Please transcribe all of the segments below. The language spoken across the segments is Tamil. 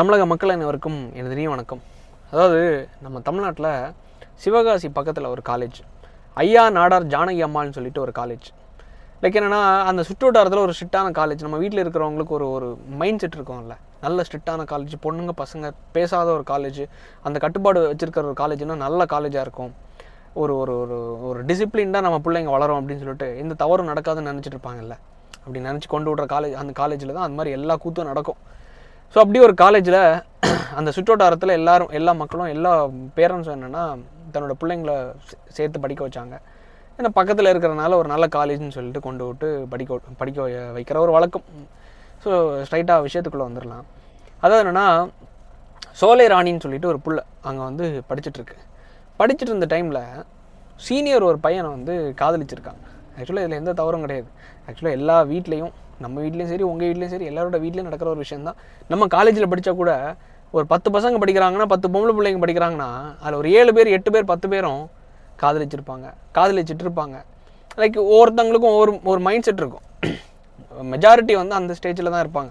தமிழக மக்கள் அனைவருக்கும் எனது இனிய வணக்கம். அதாவது நம்ம தமிழ்நாட்டில் சிவகாசி பக்கத்தில் ஒரு காலேஜ் ஐயா நாடார் ஜானகி அம்மாள்னு சொல்லிட்டு ஒரு காலேஜ் லைக் என்னென்னா அந்த சுற்றுவட்டாரத்தில் ஒரு ஸ்ட்ரிக்டான காலேஜ் நம்ம வீட்டில் இருக்கிறவங்களுக்கு ஒரு ஒரு மைண்ட் செட் இருக்கும்ல. நல்ல ஸ்ட்ரிக்டான காலேஜ் பொண்ணுங்க பசங்க பேசாத ஒரு காலேஜ் அந்த கட்டுப்பாடு வச்சுருக்கிற ஒரு காலேஜ்னா நல்ல காலேஜாக இருக்கும். ஒரு ஒரு ஒரு ஒரு டிசிப்ளின்டாக நம்ம பிள்ளைங்க வளரும் அப்படின்னு சொல்லிட்டு இந்த தவறும் நடக்காதுன்னு நினச்சிட்டு இருப்பாங்கல்ல. அப்படி நினச்சி கொண்டு விட்ற காலேஜ் அந்த காலேஜில் தான் அந்த மாதிரி எல்லா கூத்தும் நடக்கும். ஸோ அப்படி ஒரு காலேஜில் அந்த சுற்றோட்டாரத்தில் எல்லாரும் எல்லா மக்களும் எல்லா பேரண்ட்ஸும் என்னென்னா தன்னோட பிள்ளைங்களை சேர்த்து படிக்க வச்சாங்க. ஏன்னா பக்கத்தில் இருக்கிறனால ஒரு நல்ல காலேஜ்னு சொல்லிட்டு கொண்டு விட்டு படிக்க படிக்க வை- வைக்கிற ஒரு வழக்கம். ஸோ ஸ்ட்ரைட்டாக விஷயத்துக்குள்ளே வந்துடலாம் அதாவது என்னென்னா சோலை ராணின்னு சொல்லிட்டு ஒரு புள்ள அங்கே வந்து படிச்சுட்ருக்கு. படிச்சுட்டு இருந்த டைமில் சீனியர் ஒரு பையனை வந்து காதலிச்சிருக்காங்க ஆக்சுவலாக இதில் எந்த தவறும் கிடையாது. ஆக்சுவலாக எல்லா வீட்லேயும் நம்ம வீட்லேயும் சரி உங்கள் வீட்லேயும் சரி எல்லாரோட வீட்லேயும் நடக்கிற ஒரு விஷயம் தான் நம்ம காலேஜில் படித்தா கூட ஒரு பத்து பசங்க படிக்கிறாங்கன்னா பத்து பொம்பளை பிள்ளைங்க படிக்கிறாங்கன்னா அதில் ஒரு ஏழு பேர் எட்டு பேர் பத்து பேரும் காதலிச்சிருப்பாங்க. காதலிச்சிட்டு இருப்பாங்க. லைக் ஒவ்வொருத்தவங்களுக்கும் ஒவ்வொரு ஒரு மைண்ட் செட் இருக்கும். மெஜாரிட்டி வந்து அந்த ஸ்டேஜில் தான் இருப்பாங்க.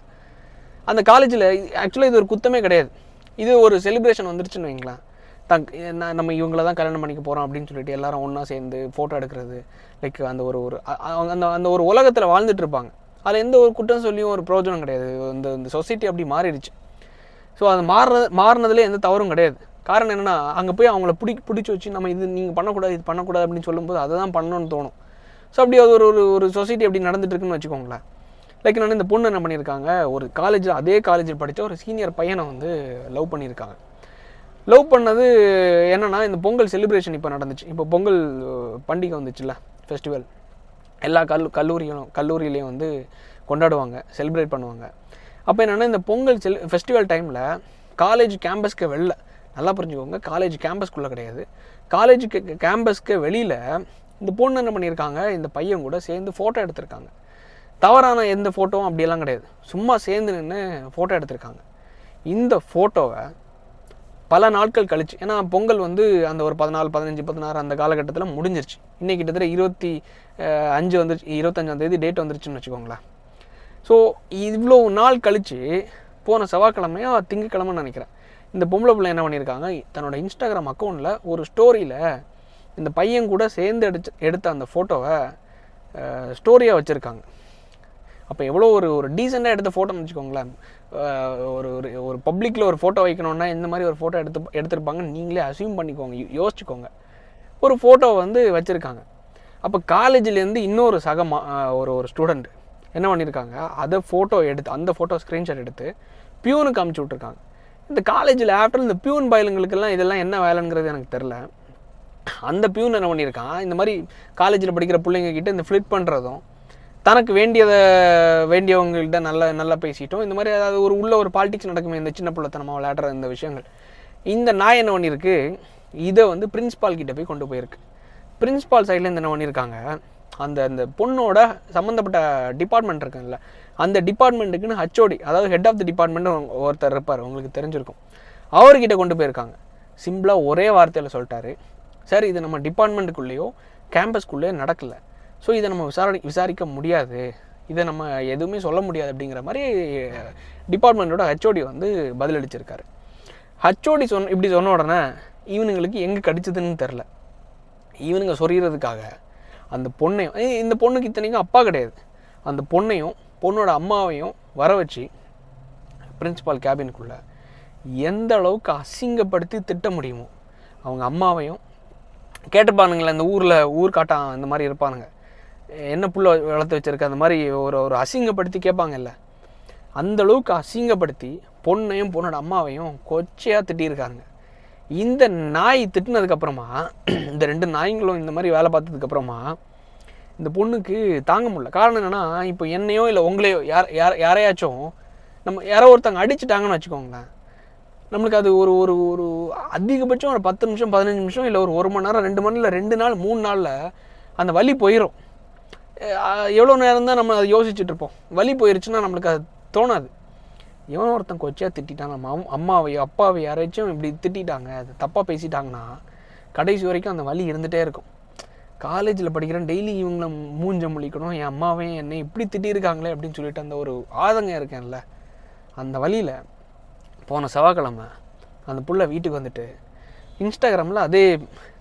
அந்த காலேஜில் ஆக்சுவலாக இது ஒரு குத்தமே கிடையாது. இது ஒரு செலிப்ரேஷன் வந்துருச்சுன்னு வைங்களேன். தங் நான் நம்ம இவங்கள தான் கல்யாணம் பண்ணிக்க போகிறோம் அப்படின்னு சொல்லிட்டு எல்லாரும் ஒன்றா சேர்ந்து ஃபோட்டோ எடுக்கிறது லைக் அந்த ஒரு ஒரு அந்த அந்த ஒரு உலகத்தில் வாழ்ந்துட்டு இருப்பாங்க. அதில் எந்த ஒரு குற்றம் சொல்லியும் ஒரு பிரயோஜனம் கிடையாது. இந்த இந்த சொசைட்டி அப்படி மாறிடுச்சு. ஸோ அது மாறுறது மாறினதுல எந்த தவறும் கிடையாது. காரணம் என்னென்னா அங்கே போய் அவங்கள பிடி பிடிச்சி வச்சு நம்ம இது நீங்கள் பண்ணக்கூடாது இது பண்ணக்கூடாது அப்படின்னு சொல்லும்போது அதை தான் பண்ணணும்னு தோணும். ஸோ அப்படி அது ஒரு ஒரு ஒரு சொசைட்டி அப்படி நடந்துட்டுருக்குன்னு வச்சுக்கோங்களேன். லைக் நான் இந்த பொண்ணு என்ன பண்ணியிருக்காங்க? ஒரு காலேஜில் அதே காலேஜில் படித்த ஒரு சீனியர் பையனை வந்து லவ் பண்ணியிருக்காங்க. லவ் பண்ணது என்னென்னா இந்த பொங்கல் செலிப்ரேஷன் இப்போ நடந்துச்சு. இப்போ பொங்கல் பண்டிகை வந்துச்சுல்ல ஃபெஸ்டிவல் எல்லா கல்லு கல்லூரிகளும் கல்லூரியிலையும் வந்து கொண்டாடுவாங்க செலிப்ரேட் பண்ணுவாங்க. அப்போ என்னென்னா இந்த பொங்கல் செல் ஃபெஸ்டிவல் டைமில் காலேஜ் கேம்பஸ்க்கு வெளில நல்லா புரிஞ்சுக்கோங்க காலேஜ் கேம்பஸ்க்குள்ளே கிடையாது. காலேஜ் கேம்பஸ்க்கு வெளியில் இந்த பொண்ணு என்ன பண்ணியிருக்காங்க இந்த பையன் கூட சேர்ந்து ஃபோட்டோ எடுத்திருக்காங்க. தவறான எந்த ஃபோட்டோவும் அப்படியெல்லாம் கிடையாது. சும்மா சேர்ந்து நின்று ஃபோட்டோ எடுத்திருக்காங்க. இந்த ஃபோட்டோவை பல நாட்கள் கழிச்சு ஏன்னா பொங்கல் வந்து அந்த ஒரு பதினாலு பதினஞ்சு பதினாறு அந்த காலகட்டத்தில் முடிஞ்சிருச்சு. இன்னைக்கு கிட்டத்தட்ட இருபத்தி அஞ்சு வந்துருச்சு இருபத்தஞ்சாம் தேதி டேட் வந்துருச்சுன்னு வச்சுக்கோங்களேன். ஸோ இவ்வளோ நாள் கழித்து போன செவ்வாய்க்கிழமையா திங்கக்கிழமைன்னு நினைக்கிறேன். இந்த பொம்பளை பிள்ளை என்ன பண்ணியிருக்காங்க தன்னோட இன்ஸ்டாகிராம் அக்கௌண்ட்டில் ஒரு ஸ்டோரியில் இந்த பையன் கூட சேர்ந்து எடுத்து எடுத்த அந்த ஃபோட்டோவை ஸ்டோரியாக வச்சுருக்காங்க. அப்போ எவ்வளோ ஒரு ஒரு டீசெண்டாக எடுத்த ஃபோட்டோன்னு வச்சுக்கோங்களேன். ஒரு ஒரு ஒரு பப்ளிக்கில் ஒரு ஃபோட்டோ வைக்கணுன்னா இந்த மாதிரி ஒரு ஃபோட்டோ எடுத்து எடுத்திருப்பாங்கன்னு நீங்களே அசியூம் பண்ணிக்கோங்க. யோசிச்சுக்கோங்க. ஒரு ஃபோட்டோ வந்து வச்சுருக்காங்க. அப்போ காலேஜ்லேருந்து இன்னொரு சக மா ஒரு ஒரு ஸ்டூடெண்ட் என்ன பண்ணியிருக்காங்க அதை ஃபோட்டோ எடுத்து அந்த ஃபோட்டோ ஸ்க்ரீன்ஷாட் எடுத்து பியூனுக்கு அமுச்சு விட்ருக்காங்க இந்த காலேஜில் ஆஃப்டர் இந்த பியூன் பயலுங்களுக்கெல்லாம் இதெல்லாம் என்ன வேலைங்கிறது எனக்கு தெரில அந்த பியூன் என்ன பண்ணியிருக்கான்? இந்த மாதிரி காலேஜில் படிக்கிற பிள்ளைங்க கிட்ட இந்த ஃப்ளிட் பண்ணுறதும் தனக்கு வேண்டியதை வேண்டியவங்கள்ட்ட நல்லா நல்லா பேசிட்டோம். இந்த மாதிரி அதாவது ஒரு உள்ள ஒரு பாலிடிக்ஸ் நடக்குமே இந்த சின்ன பிள்ளைத்தனமாக விளையாடுற இந்த விஷயங்கள். இந்த நாய் என்ன பண்ணியிருக்கு? இதை வந்து பிரின்ஸ்பால் கிட்டே போய் கொண்டு போயிருக்கு. பிரின்ஸ்பால் சைட்லேருந்து என்ன பண்ணியிருக்காங்க? அந்த அந்த பொண்ணோட சம்மந்தப்பட்ட டிபார்ட்மெண்ட் இருக்குல்ல அந்த டிபார்ட்மெண்ட்டுக்குன்னு ஹச்ஓடி அதாவது ஹெட் ஆஃப் தி டிபார்ட்மெண்ட் ஒருத்தர் இருப்பார். உங்களுக்கு தெரிஞ்சிருக்கும். அவர்கிட்ட கொண்டு போயிருக்காங்க. சிம்பிளாக ஒரே வார்த்தையில் சொல்லிட்டாரு. சார் இது நம்ம டிபார்ட்மெண்ட்டுக்குள்ளேயோ கேம்பஸ்க்குள்ளேயோ நடக்கல. ஸோ இதை நம்ம விசாரணை விசாரிக்க முடியாது. இதை நம்ம எதுவுமே சொல்ல முடியாது அப்படிங்கிற மாதிரி டிபார்ட்மெண்ட்டோட ஹெச்ஓடி வந்து பதிலளிச்சிருக்காரு. ஹச்ஓடி சொன்ன இப்படி சொன்ன உடனே இவனுங்களுக்கு எங்கே கடிச்சதுன்னு தெரில இவனுங்க சொறிகிறதுக்காக அந்த பொண்ணையும் இந்த பொண்ணுக்கு இத்தனைக்கும் அப்பா கிடையாது. அந்த பொண்ணையும் பொண்ணோட அம்மாவையும் வர வச்சு பிரின்சிபால் கேபினுக்குள்ளே எந்த அளவுக்கு அசிங்கப்படுத்தி திட்ட முடியுமோ அவங்க அம்மாவையும் கேட்டுப்பானுங்களே இந்த ஊரில் ஊர்காட்டான் இந்த மாதிரி இருப்பானுங்க. என்ன புள்ள வளர்த்து வச்சிருக்க? அந்த மாதிரி ஒரு ஒரு அசிங்கப்படுத்தி கேட்பாங்கல்ல. அந்தளவுக்கு அசிங்கப்படுத்தி பொண்ணையும் பொண்ணோட அம்மாவையும் கொச்சையாக திட்டியிருக்காங்க இந்த நாய் திட்டினதுக்கப்புறமா இந்த ரெண்டு நாய்ங்களும் இந்த மாதிரி வேலை பார்த்ததுக்கப்புறமா இந்த பொண்ணுக்கு தாங்க முடியல. காரணம் என்னென்னா இப்போ என்னையோ இல்லை உங்களையோ யார் யார் யாரையாச்சும் நம்ம யாரோ ஒருத்தங்க அடிச்சிட்டாங்கன்னு வச்சுக்கோங்களேன். நம்மளுக்கு அது ஒரு ஒரு ஒரு அதிகபட்சம் ஒரு பத்து நிமிஷம் பதினஞ்சு நிமிஷம் இல்லை ஒரு ஒரு மணி நேரம் ரெண்டு மணி இல்லை ரெண்டு நாள் மூணு நாளில் அந்த வலி போயிடும் எவ்வளோ நேரம் தான் நம்ம அதை யோசிச்சுட்டு இருப்போம். வலி போயிருச்சுன்னா நம்மளுக்கு அது தோணாது. எவனோ ஒருத்தன் கொச்சையாக திட்டிட்டான். நம்ம அம்மாவையோ அப்பாவை யாராச்சும் இப்படி திட்டிட்டாங்க அது தப்பாக பேசிட்டாங்கன்னா கடைசி வரைக்கும் அந்த வலி இருந்துகிட்டே இருக்கும். காலேஜில் படிக்கிறேன் டெய்லி இவங்கள மூஞ்ச முழிக்கணும் என் அம்மாவையும் என்னை இப்படி திட்டியிருக்காங்களே அப்படின்னு சொல்லிட்டு அந்த ஒரு ஆதங்கம் இருக்கேன்ல அந்த வழியில் போன செவ்வாய்க்கிழமை அந்த புள்ள வீட்டுக்கு வந்துட்டு இன்ஸ்டாகிராமில் அதே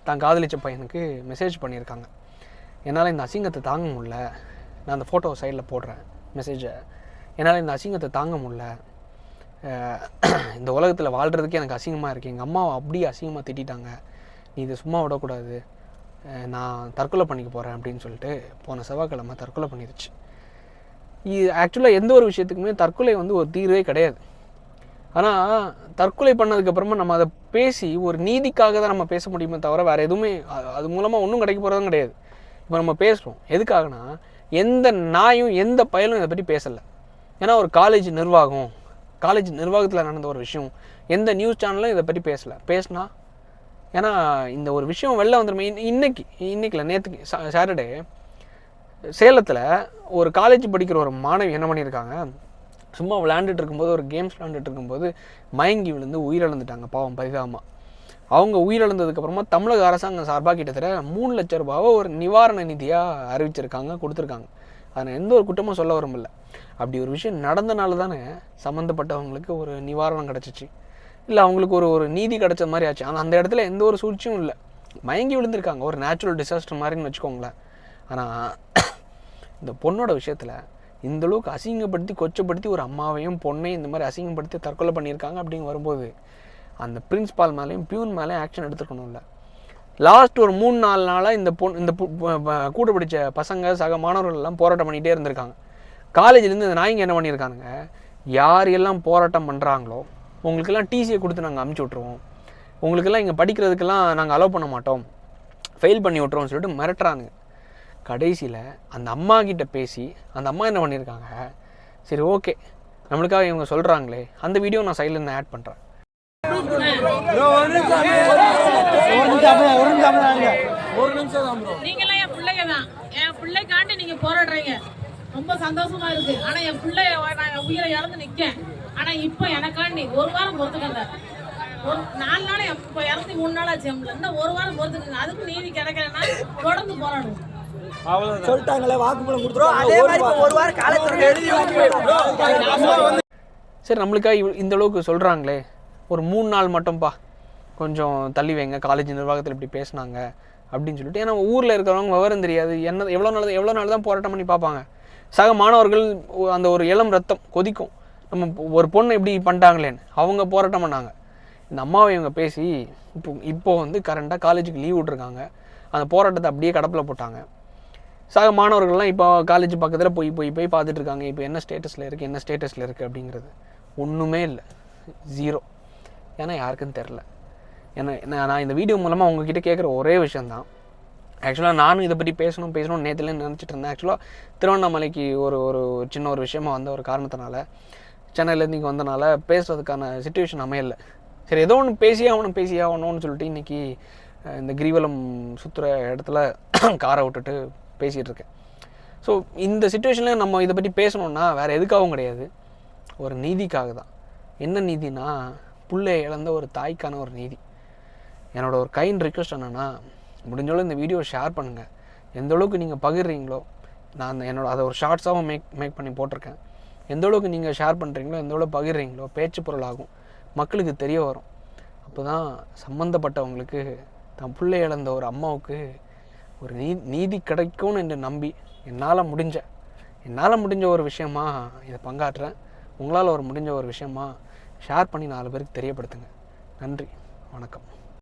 தான் காதலிச்ச பையனுக்கு மெசேஜ் பண்ணியிருக்காங்க. என்னால் இந்த அசிங்கத்தை தாங்க முடில நான் அந்த ஃபோட்டோ சைடில் போடுறேன் மெசேஜை என்னால் இந்த அசிங்கத்தை தாங்க முடில இந்த உலகத்தில் வாழ்கிறதுக்கே எனக்கு அசிங்கமாக இருக்குது எங்கள் அம்மாவை அப்படியே அசிங்கமாக திட்டிட்டாங்க. நீ இதை சும்மா விடக்கூடாது. நான் தற்கொலை பண்ணிக்க போகிறேன் அப்படின்னு சொல்லிட்டு போன செவ்வாய்க்கிழமை தற்கொலை பண்ணிருச்சு. இது ஆக்சுவலாக எந்த ஒரு விஷயத்துக்குமே தற்கொலை வந்து ஒரு தீர்வே கிடையாது. ஆனால் தற்கொலை பண்ணதுக்கப்புறமா நம்ம அதை பேசி ஒரு நீதிக்காக தான் நம்ம பேச முடியுமே தவிர வேறு எதுவுமே அது மூலமாக ஒன்றும் கிடைக்க போகிறதும் கிடையாது. இப்போ நம்ம பேசுகிறோம் எதுக்காகனா எந்த நாயும் எந்த பயலும் இதை பற்றி பேசலை. ஏன்னா ஒரு காலேஜ் நிர்வாகம் காலேஜ் நிர்வாகத்தில் நடந்த ஒரு விஷயம் எந்த நியூஸ் சேனலும் இதை பற்றி பேசலை. பேசினா ஏன்னா இந்த ஒரு விஷயம் வெளில வந்துடுமே இன்ன- இன்னைக்கு இன்னைக்குல நேற்றுக்கு சாட்டர்டே சேலத்தில் ஒரு காலேஜ் படிக்கிற ஒரு மாணவி என்ன பண்ணியிருக்காங்க சும்மா விளையாண்டுட்டு இருக்கும்போது ஒரு கேம்ஸ் விளையாண்டுட்டு இருக்கும்போது மயங்கி விழுந்து உயிரிழந்துட்டாங்க பாவம் பரிதாபமாக அவங்க உயிரிழந்ததுக்கப்புறமா தமிழக அரசாங்கம் சார்பாக கிட்டத்தட்ட மூணு லட்ச ரூபாவை ஒரு நிவாரண நிதியாக அறிவிச்சிருக்காங்க கொடுத்துருக்காங்க. அதை எந்த ஒரு குற்றமும் சொல்ல விரும்பல அப்படி ஒரு விஷயம் நடந்தனால தானே சம்மந்தப்பட்டவங்களுக்கு ஒரு நிவாரணம் கிடச்சிச்சு. இல்லை அவங்களுக்கு ஒரு ஒரு நீதி கிடச்ச மாதிரி ஆச்சு. ஆனால் அந்த இடத்துல எந்த ஒரு சூழ்ச்சியும் இல்லை. மயங்கி விழுந்திருக்காங்க. ஒரு நேச்சுரல் டிசாஸ்டர் மாதிரின்னு வச்சுக்கோங்களேன். ஆனால் இந்த பொண்ணோட விஷயத்தில் இந்த அளவுக்கு அசிங்கப்படுத்தி கொச்சப்படுத்தி ஒரு அம்மாவையும் பொண்ணையும் இந்த மாதிரி அசிங்கப்படுத்தி தற்கொலை பண்ணியிருக்காங்க அப்படின்னு வரும்போது அந்த பிரின்ஸ்பால் மேலேயும் பியூன் மேலேயும் ஆக்ஷன் எடுத்துக்கணும்ல. லாஸ்ட் ஒரு மூணு நாலு நாளாக இந்த பொண்ணு இந்த பு- பிடிச்ச பசங்க சக மாணவர்கள் எல்லாம் போராட்டம் பண்ணிகிட்டே இருந்திருக்காங்க. காலேஜ்லேருந்து இந்த நாய்ங்க என்ன பண்ணியிருக்கானுங்க யார் எல்லாம் போராட்டம் பண்ணுறாங்களோ உங்களுக்கெல்லாம் டிசியை கொடுத்து நாங்கள் அமுச்சு விட்ருவோம் உங்களுக்கெல்லாம் இங்கே படிக்கிறதுக்கெல்லாம் நாங்கள் அலோவ் பண்ண மாட்டோம். ஃபெயில் பண்ணி விட்ருவோம்னு சொல்லிட்டு மிரட்டுறானுங்க. கடைசியில் அந்த அம்மா கிட்ட பேசி அந்த அம்மா என்ன பண்ணியிருக்காங்க சரி ஓகே நம்மளுக்காக இவங்க சொல்கிறாங்களே அந்த வீடியோ நான் சைட்லேருந்து ஆட் பண்ணுறேன் நீங்களாம் என் பிள்ளைங்க தான். என் பிள்ளைக்காண்டி நீங்க போராடுறீங்க. ரொம்ப சந்தோஷமா இருக்கு. ஆனா என் பிள்ளைய நான் என் உயிரை இழந்து நிக்கேன். ஆனா இப்போ எனக்காண்டி ஒரு வாரம் பொறுத்துக்கல. ஒரு நாலு நாள் இப்போ இறந்து மூணு நாள் ஆச்சு. பிள்ளை. இன்னும் ஒரு வாரம் பொறுத்துக்கங்க அதுக்கு நீதி கிடைக்கலன்னா தொடர்ந்து போராடுவோம். சொல்லிட்டாங்களே வாக்குமூலம் கொடுத்துருவாங்க அதே மாதிரி ஒரு வாரம் காலத்துல எழுதி சரி நம்மளுக்காக இந்த அளவுக்கு சொல்கிறாங்களே ஒரு மூணு நாள் மட்டும்ப்பா கொஞ்சம் தள்ளி வைங்க. காலேஜ் நிர்வாகத்தில் இப்படி பேசுனாங்க அப்படின்னு சொல்லிட்டு. ஏன்னா ஊரில் இருக்கிறவங்க விவரம் தெரியாது. என்ன எவ்வளோ நாள் எவ்வளோ நாள் தான் போராட்டம் பண்ணி பார்ப்பாங்க. சக மாணவர்கள் அந்த ஒரு இளம் ரத்தம் கொதிக்கும். நம்ம பொ- ஒரு பொண்ணை இப்படி பண்ணிட்டாங்களேன்னு அவங்க போராட்டம் பண்ணாங்க. இந்த அம்மாவை இவங்க பேசி இப்போ இப்போ வந்து கரண்ட்டாக காலேஜுக்கு லீவ் விட்ருக்காங்க அந்த போராட்டத்தை அப்படியே கடப்பில் போட்டாங்க. சக மாணவர்கள்லாம் இப்போ காலேஜ் பக்கத்தில் போய் போய் போய் பார்த்துட்ருக்காங்க இப்போ என்ன ஸ்டேட்டஸில் இருக்குது என்ன ஸ்டேட்டஸில் இருக்குது அப்படிங்கிறது ஒன்றுமே இல்லை. ஜீரோ ஏன்னா யாருக்குன்னு தெரில. ஏன்னா நான் இந்த வீடியோ மூலமாக உங்ககிட்ட கேட்குற ஒரே விஷயந்தான் ஆக்சுவலாக நானும் இதை பற்றி பேசணும் பேசணும்னு நேற்றுல நினச்சிட்டு இருந்தேன். ஆக்சுவலாக திருவண்ணாமலைக்கு ஒரு ஒரு சின்ன ஒரு விஷயமா வந்த ஒரு காரணத்தினால சென்னையிலேருந்து இங்கே வந்தனால பேசுறதுக்கான சுச்சுவேஷன் அமையல. சரி ஏதோ ஒன்று பேசியே ஆகணும் பேசியே ஆகணும்னு சொல்லிட்டு இன்றைக்கி இந்த கிரிவலம் சுற்றுற இடத்துல காரை விட்டுட்டு பேசிகிட்டு இருக்கேன். ஸோ இந்த சுச்சுவேஷனில் நம்ம இதை பற்றி பேசணுன்னா வேறு எதுக்காகவும் கிடையாது. ஒரு நீதிக்காக தான். என்ன நீதினா புள்ளை இழந்த ஒரு தாய்க்கான ஒரு நீதி. என்னோட ஒரு கைண்ட் ரிக்வெஸ்ட் என்னென்னா முடிஞ்சளவு இந்த வீடியோ ஷேர் பண்ணுங்கள் எந்த அளவுக்கு நீங்கள் பகிர்றீங்களோ நான் அந்த என்னோட அதை ஒரு ஷார்ட்ஸாகவும் மேக் மேக் பண்ணி போட்டிருக்கேன். எந்த அளவுக்கு நீங்கள் ஷேர் பண்ணுறீங்களோ எந்த அளவுக்கு பகிர்றீங்களோ பேச்சு பொருளாகும் மக்களுக்கு தெரிய வரும். அப்போ தான் சம்மந்தப்பட்டவங்களுக்கு தன் பிள்ளை இழந்த ஒரு அம்மாவுக்கு ஒரு நீ நீதி கிடைக்கும்னு என்று நம்பி என்னால் முடிஞ்ச என்னால் முடிஞ்ச ஒரு விஷயமா இதை பங்காற்றுறேன். உங்களால் ஒரு முடிஞ்ச ஒரு விஷயமா ஷேர் பண்ணி நாலு பேருக்கு தெரியப்படுத்துங்க. நன்றி. வணக்கம்.